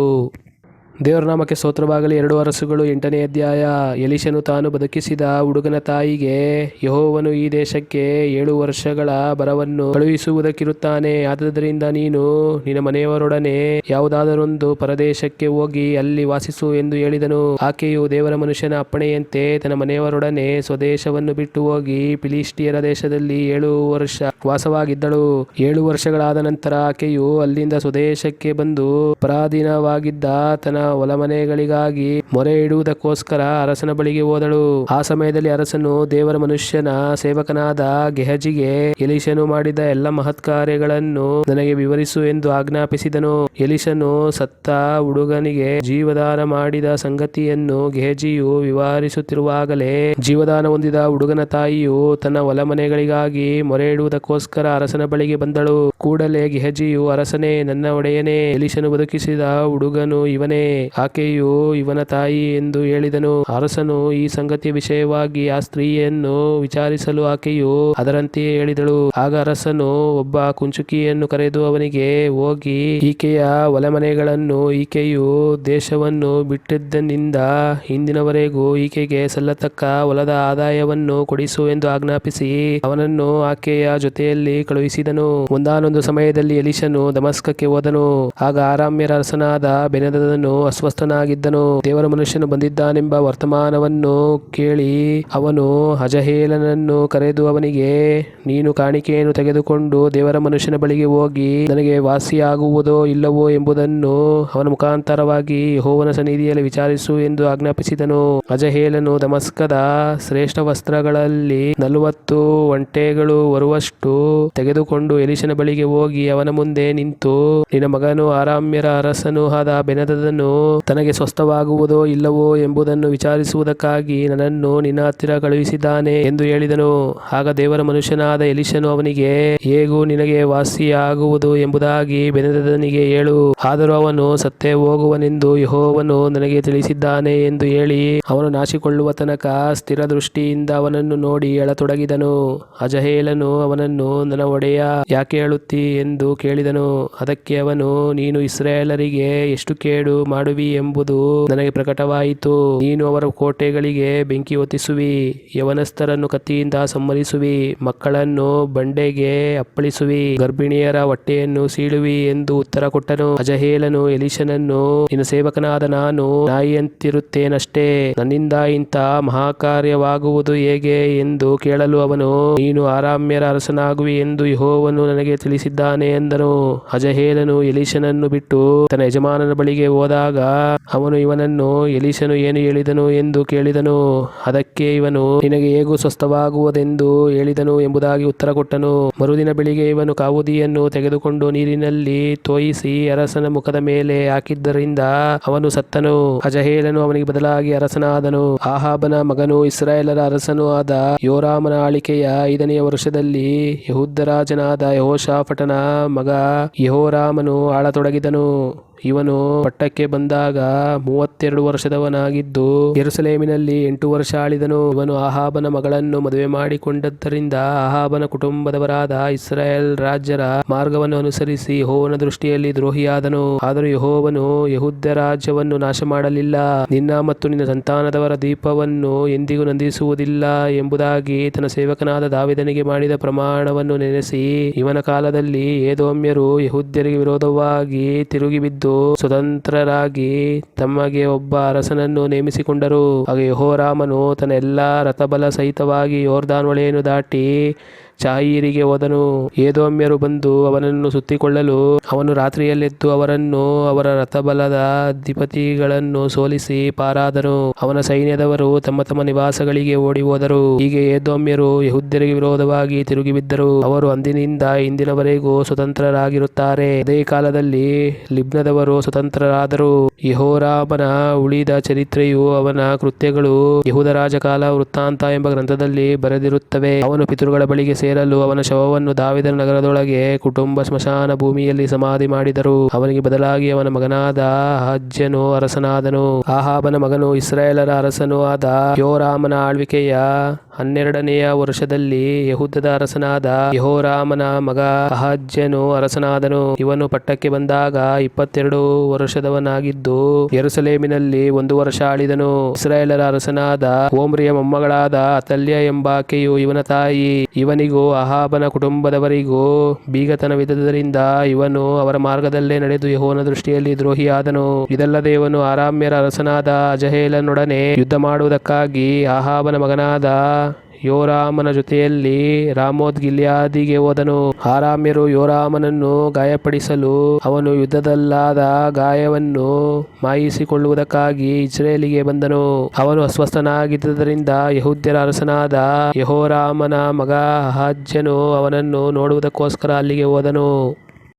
ದೇವರ ನಾಮಕ್ಕೆ ಸ್ತೋತ್ರವಾಗಲಿ. ಎರಡು ಅರಸುಗಳು, ಎಂಟನೇ ಅಧ್ಯಾಯ. ಎಲಿಶನು ತಾನು ಬದುಕಿಸಿದ ಹುಡುಗನ ತಾಯಿಗೆ ಯಹೋವನು ಈ ದೇಶಕ್ಕೆ ಏಳು ವರ್ಷಗಳ ಬರವನ್ನು ಕಳುಹಿಸುವುದಕ್ಕಿರುತ್ತಾನೆ. ಆದ್ದರಿಂದ ನೀನು ನಿನ್ನ ಮನೆಯವರೊಡನೆ ಯಾವುದಾದರೊಂದು ಪರದೇಶಕ್ಕೆ ಹೋಗಿ ಅಲ್ಲಿ ವಾಸಿಸು ಎಂದು ಹೇಳಿದನು. ಆಕೆಯು ದೇವರ ಮನುಷ್ಯನ ಅಪ್ಪಣೆಯಂತೆ ತನ್ನ ಮನೆಯವರೊಡನೆ ಸ್ವದೇಶವನ್ನು ಬಿಟ್ಟು ಹೋಗಿ ಫಿಲಿಸ್ಟಿಯರ ದೇಶದಲ್ಲಿ ಏಳು ವರ್ಷ ವಾಸವಾಗಿದ್ದಳು. ಏಳು ವರ್ಷಗಳಾದ ನಂತರ ಆಕೆಯು ಅಲ್ಲಿಂದ ಸ್ವದೇಶಕ್ಕೆ ಬಂದು ಪರಾಧೀನವಾಗಿದ್ದ ತನ್ನ ಹೊಲಮನೆಗಳಿಗಾಗಿ ಮೊರೆ ಇಡುವುದಕ್ಕೋಸ್ಕರ ಅರಸನ ಬಳಿಗೆ ಹೋದಳು. ಆ ಸಮಯದಲ್ಲಿ ಅರಸನು ದೇವರ ಮನುಷ್ಯನ ಸೇವಕನಾದ ಗೆಹಜಿಗೆ ಎಲಿಶನು ಮಾಡಿದ ಎಲ್ಲ ಮಹತ್ಕಾರ್ಯಗಳನ್ನು ನನಗೆ ವಿವರಿಸು ಎಂದು ಆಜ್ಞಾಪಿಸಿದನು. ಎಲಿಶನು ಸತ್ತ ಹುಡುಗನಿಗೆ ಜೀವದಾನ ಮಾಡಿದ ಸಂಗತಿಯನ್ನು ಗೆಹಜಿಯು ವಿವರಿಸುತ್ತಿರುವಾಗಲೇ ಜೀವದಾನ ಹೊಂದಿದ ಹುಡುಗನ ತಾಯಿಯು ತನ್ನ ಹೊಲಮನೆಗಳಿಗಾಗಿ ಮೊರೆ ಇಡುವುದಕ್ಕೋಸ್ಕರ ಅರಸನ ಬಳಿಗೆ ಬಂದಳು. ಕೂಡಲೇ ಗೆಹಜಿಯು ಅರಸನೇ, ನನ್ನ ಒಡೆಯನೇ ಎಲಿಶನು ಬದುಕಿಸಿದ ಹುಡುಗನು ಇವನೇ. ಆಕೆಯು ಇವನ ತಾಯಿ ಎಂದು ಹೇಳಿದನು. ಅರಸನು ಈ ಸಂಗತಿಯ ವಿಷಯವಾಗಿ ಆ ಸ್ತ್ರೀಯನ್ನು ವಿಚಾರಿಸಲು ಆಕೆಯು ಅದರಂತೆಯೇ ಹೇಳಿದಳು. ಆಗ ಅರಸನು ಒಬ್ಬ ಕುಂಚುಕಿಯನ್ನು ಕರೆದು ಅವನಿಗೆ, ಹೋಗಿ, ಈಕೆಯ ಒಲೆಮನೆಗಳನ್ನು ಈಕೆಯು ದೇಶವನ್ನು ಬಿಟ್ಟಿದ್ದನಿಂದ ಹಿಂದಿನವರೆಗೂ ಈಕೆಗೆ ಸಲ್ಲತಕ್ಕ ಹೊಲದ ಆದಾಯವನ್ನು ಕೊಡಿಸು ಎಂದು ಆಜ್ಞಾಪಿಸಿ ಅವನನ್ನು ಆಕೆಯ ಜೊತೆಯಲ್ಲಿ ಕಳುಹಿಸಿದನು. ಒಂದಾನೊಂದು ಸಮಯದಲ್ಲಿ ಎಲಿಶನು ದಮಸ್ಕಕ್ಕೆ ಹೋದನು. ಆಗ ಆರಾಮ್ಯರ ಅರಸನಾದ ಬೆನದದನು ಅಸ್ವಸ್ಥನಾಗಿದ್ದನು. ದೇವರ ಮನುಷ್ಯನು ಬಂದಿದ್ದಾನೆಂಬ ವರ್ತಮಾನವನ್ನು ಕೇಳಿ ಅವನು ಅಜಹೇಲನನ್ನು ಕರೆದು ಅವನಿಗೆ, ನೀನು ಕಾಣಿಕೆಯನ್ನು ತೆಗೆದುಕೊಂಡು ದೇವರ ಮನುಷ್ಯನ ಬಳಿಗೆ ಹೋಗಿ, ನನಗೆ ವಾಸಿಯಾಗುವುದೋ ಇಲ್ಲವೋ ಎಂಬುದನ್ನು ಅವನ ಮುಖಾಂತರವಾಗಿ ಹೋವನ ಸನ್ನಿಧಿಯಲ್ಲಿ ವಿಚಾರಿಸು ಎಂದು ಆಜ್ಞಾಪಿಸಿದನು. ಅಜಹೇಲನು ದಮಸ್ಕದ ಶ್ರೇಷ್ಠ ವಸ್ತ್ರಗಳಲ್ಲಿ ನಲವತ್ತು ಒಂಟೆಗಳು ಬರುವಷ್ಟು ತೆಗೆದುಕೊಂಡು ಎಲಿಶನ ಬಳಿಗೆ ಹೋಗಿ ಅವನ ಮುಂದೆ ನಿಂತು, ನಿನ್ನ ಮಗನು ಆರಾಮ್ಯರ ಅರಸನು ಆದ ಬೆನದದನು ತನಗೆ ಸ್ವಸ್ಥವಾಗುವುದೋ ಇಲ್ಲವೋ ಎಂಬುದನ್ನು ವಿಚಾರಿಸುವುದಕ್ಕಾಗಿ ನನ್ನನ್ನು ನಿನ್ನ ಹತ್ತಿರ ಕಳುಹಿಸಿದ್ದಾನೆ ಎಂದು ಹೇಳಿದನು. ಆಗ ದೇವರ ಮನುಷ್ಯನಾದ ಎಲಿಶನು ಅವನಿಗೆ, ಹೇಗೂ ನಿನಗೆ ವಾಸಿಯಾಗುವುದು ಎಂಬುದಾಗಿ ಬೆನದದನಿಗೆ ಹೇಳು. ಆದರೂ ಅವನು, ಸತ್ತೇ ಹೋಗುವನೆಂದು ಯಹೋವನು ನನಗೆ ತಿಳಿಸಿದ್ದಾನೆ ಎಂದು ಹೇಳಿ ಅವನು ನಾಶಿಕೊಳ್ಳುವ ತನಕ ಸ್ಥಿರ ದೃಷ್ಟಿಯಿಂದ ಅವನನ್ನು ನೋಡಿ ಎಳತೊಡಗಿದನು. ಅಜಹೇಲನು ಅವನನ್ನು, ನನ್ನ ಒಡೆಯ, ಯಾಕೆ ಹೇಳುತ್ತಿ? ಎಂದು ಕೇಳಿದನು. ಅದಕ್ಕೆ ಅವನು, ನೀನು ಇಸ್ರಾಯೇಲರಿಗೆ ಎಷ್ಟು ಕೇಡು ಮಾಡುವಿ ಎಂಬುದು ನನಗೆ ಪ್ರಕಟವಾಯಿತು. ನೀನು ಅವರ ಕೋಟೆಗಳಿಗೆ ಬೆಂಕಿ ಹೊತ್ತಿಸುವಿ, ಯವನಸ್ಥರನ್ನು ಕತ್ತಿಯಿಂದ ಸಂಹರಿಸುವಿ, ಮಕ್ಕಳನ್ನು ಬಂಡೆಗೆ ಅಪ್ಪಳಿಸುವಿ, ಗರ್ಭಿಣಿಯರ ಹೊಟ್ಟೆಯನ್ನು ಸೀಳುವಿ ಎಂದು ಉತ್ತರ ಕೊಟ್ಟನು. ಅಜಹೇಲನು ಎಲಿಶನನ್ನು ನಿನ್ನ ಸೇವಕನಾದ ನಾನು ನಾಯಿಯಂತಿರುತ್ತೇನಷ್ಟೇ? ನನ್ನಿಂದ ಇಂಥ ಮಹಾಕಾರ್ಯವಾಗುವುದು ಹೇಗೆ ಎಂದು ಕೇಳಲು ಅವನು, ನೀನು ಆರಾಮ್ಯರ ಅರಸನಾಗುವಿ ಎಂದು ಯಹೋವನ್ನು ನನಗೆ ತಿಳಿಸಿದ್ದಾನೆ ಎಂದನು. ಅಜಹೇಲನು ಎಲಿಶನನ್ನು ಬಿಟ್ಟು ತನ್ನ ಯಜಮಾನನ ಬಳಿಗೆ ಹೋದಾಗ ಬಂದಾಗ ಅವನು ಇವನನ್ನು ಎಲೀಸನು ಏನು ಹೇಳಿದನು ಎಂದು ಕೇಳಿದನು. ಅದಕ್ಕೆ ಇವನು, ನಿನಗೆ ಹೇಗೂ ಸ್ವಸ್ಥವಾಗುವುದೆಂದು ಹೇಳಿದನು ಎಂಬುದಾಗಿ ಉತ್ತರ ಕೊಟ್ಟನು. ಮರುದಿನ ಬೆಳಿಗ್ಗೆ ಇವನು ಕಾವುದಿಯನ್ನು ತೆಗೆದುಕೊಂಡು ನೀರಿನಲ್ಲಿ ತೋಯಿಸಿ ಅರಸನ ಮುಖದ ಮೇಲೆ ಹಾಕಿದ್ದರಿಂದ ಅವನು ಸತ್ತನು. ಅಜಹೇಲನು ಅವನಿಗೆ ಬದಲಾಗಿ ಅರಸನಾದನು. ಆಹಾಬನ ಮಗನು ಇಸ್ರಾಯೇಲರ ಅರಸನೂ ಆದ ಯೋರಾಮನ ಆಳಿಕೆಯ ಐದನೆಯ ವರ್ಷದಲ್ಲಿ ಯಹುದ್ದರಾಜನಾದ ಯಹೋಶಾಫಟನ ಮಗ ಯಹೋರಾಮನು ಆಳತೊಡಗಿದನು. ಇವನು ಪಟ್ಟಕ್ಕೆ ಬಂದಾಗ ಮೂವತ್ತೆರಡು ವರ್ಷದವನಾಗಿದ್ದು ಯರುಸಲೇಮಿನಲ್ಲಿ ಎಂಟು ವರ್ಷ ಆಳಿದನು. ಇವನು ಅಹಾಬನ ಮಗಳನ್ನು ಮದುವೆ ಮಾಡಿಕೊಂಡದ್ದರಿಂದ ಅಹಾಬನ ಕುಟುಂಬದವರಾದ ಇಸ್ರಾಯೇಲ್ ರಾಜ್ಯರ ಮಾರ್ಗವನ್ನು ಅನುಸರಿಸಿ ಯಹೋವನ ದೃಷ್ಟಿಯಲ್ಲಿ ದ್ರೋಹಿಯಾದನು. ಆದರೂ ಯಹೋವನು ಯಹುದ್ಯ ರಾಜ್ಯವನ್ನು ನಾಶ ಮಾಡಲಿಲ್ಲ ನಿನ್ನ ಮತ್ತು ನಿನ್ನ ಸಂತಾನದವರ ದೀಪವನ್ನು ಎಂದಿಗೂ ನಂದಿಸುವುದಿಲ್ಲ ಎಂಬುದಾಗಿ ತನ್ನ ಸೇವಕನಾದ ದಾವಿದನಿಗೆ ಮಾಡಿದ ಪ್ರಮಾಣವನ್ನು ನೆನೆಸಿ ಇವನ ಕಾಲದಲ್ಲಿ ಏದೋಮ್ಯರು ಯಹುದ್ಯರಿಗೆ ವಿರೋಧವಾಗಿ ತಿರುಗಿ ಬಿದ್ದು ಸ್ವತಂತ್ರರಾಗಿ ತಮಗೆ ಒಬ್ಬ ಅರಸನನ್ನು ನೇಮಿಸಿಕೊಂಡರು. ಹಾಗೆ ಯೆಹೋರಾಮನು ತನ್ನ ಎಲ್ಲಾ ರಥಬಲ ಸಹಿತವಾಗಿ ಯೋರ್ದಾನ್ ಹೊಳೆಯನ್ನು ದಾಟಿ ಚಾಯೀರಿಗೆ ಹೋದನು. ಏದೋಮ್ಯರು ಬಂದು ಅವನನ್ನು ಸುತ್ತಿಕೊಳ್ಳಲು ಅವನು ರಾತ್ರಿಯಲ್ಲೆದ್ದು ಅವರನ್ನು ಅವರ ರಥಬಲದ ಅಧಿಪತಿಗಳನ್ನು ಸೋಲಿಸಿ ಪಾರಾದನು ಅವನ ಸೈನ್ಯದವರು ತಮ್ಮ ತಮ್ಮ ನಿವಾಸಗಳಿಗೆ ಓಡಿ ಹೋದರು. ಹೀಗೆ ಏದೋಮ್ಯರು ಯಹುದ್ಯರಿಗೆ ವಿರೋಧವಾಗಿ ತಿರುಗಿ ಬಿದ್ದರು ಅವರು ಅಂದಿನಿಂದ ಇಂದಿನವರೆಗೂ ಸ್ವತಂತ್ರರಾಗಿರುತ್ತಾರೆ. ಅದೇ ಕಾಲದಲ್ಲಿ ಲಿಬ್ನದವರು ಸ್ವತಂತ್ರರಾದರು. ಯಹೋರಾಮನ ಉಳಿದ ಚರಿತ್ರೆಯು ಅವನ ಕೃತ್ಯಗಳು ಯಹೂದ ರಾಜಕಾಲ ವೃತ್ತಾಂತ ಎಂಬ ಗ್ರಂಥದಲ್ಲಿ ಬರೆದಿರುತ್ತವೆ. ಅವನು ಪಿತೃಗಳ ಬಳಿಗೆ ಸೇರಲು ಅವನ ಶವವನ್ನು ದಾವಿದನ ನಗರದೊಳಗೆ ಕುಟುಂಬ ಸ್ಮಶಾನ ಭೂಮಿಯಲ್ಲಿ ಸಮಾಧಿ ಮಾಡಿದರು. ಅವನಿಗೆ ಬದಲಾಗಿ ಅವನ ಮಗನಾದ ಹಜ್ಜನು ಅರಸನಾದನು. ಆಹಾಬನ ಮಗನು ಇಸ್ರಾಯೇಲರ ಅರಸನೂ ಆದ ಯೋರಾಮನ ಆಳ್ವಿಕೆಯ ಹನ್ನೆರಡನೆಯ ವರ್ಷದಲ್ಲಿ ಯಹುದದ ಅರಸನಾದ ಯಹೋರಾಮನ ಮಗ ಅಹಾಜ್ಯನು ಅರಸನಾದನು. ಇವನು ಪಟ್ಟಕ್ಕೆ ಬಂದಾಗ ಇಪ್ಪತ್ತೆರಡು ವರ್ಷದವನಾಗಿದ್ದು ಯರುಸಲೇಮಿನಲ್ಲಿ ಒಂದು ವರ್ಷ ಆಳಿದನು. ಇಸ್ರಾಯೇಲರ ಅರಸನಾದ ಓಮ್ರಿಯ ಮೊಮ್ಮಗಳಾದ ಅತಲ್ಯ ಎಂಬಾಕೆಯು ಇವನ ತಾಯಿ. ಇವನಿಗೂ ಅಹಾಬನ ಕುಟುಂಬದವರಿಗೂ ಬೀಗತನವಿದ್ದರಿಂದ ಇವನು ಅವರ ಮಾರ್ಗದಲ್ಲೇ ನಡೆದು ಯಹೋನ ದೃಷ್ಟಿಯಲ್ಲಿ ದ್ರೋಹಿಯಾದನು. ಇದಲ್ಲದೆ ಇವನು ಆರಾಮ್ಯರ ಅರಸನಾದ ಅಜಹೇಲನೊಡನೆ ಯುದ್ಧ ಮಾಡುವುದಕ್ಕಾಗಿ ಅಹಾಬನ ಮಗನಾದ ಯೋರಾಮನ ಜೊತೆಯಲ್ಲಿ ರಾಮೋದ್ ಗಿಲ್ಯಾದಿಗೆ ಹೋದನು. ಆರಾಮ್ಯರು ಯೋರಾಮನನ್ನು ಗಾಯಪಡಿಸಲು ಅವನು ಯುದ್ಧದಲ್ಲಾದ ಗಾಯವನ್ನು ಮಾಯಿಸಿಕೊಳ್ಳುವುದಕ್ಕಾಗಿ ಇಸ್ರೇಲಿಗೆ ಬಂದನು. ಅವನು ಅಸ್ವಸ್ಥನಾಗಿದ್ದರಿಂದ ಯಹೂದ್ಯರ ಅರಸನಾದ ಯಹೋರಾಮನ ಮಗ ಅಹಾಜ್ಯನು ಅವನನ್ನು ನೋಡುವುದಕ್ಕೋಸ್ಕರ ಅಲ್ಲಿಗೆ ಹೋದನು.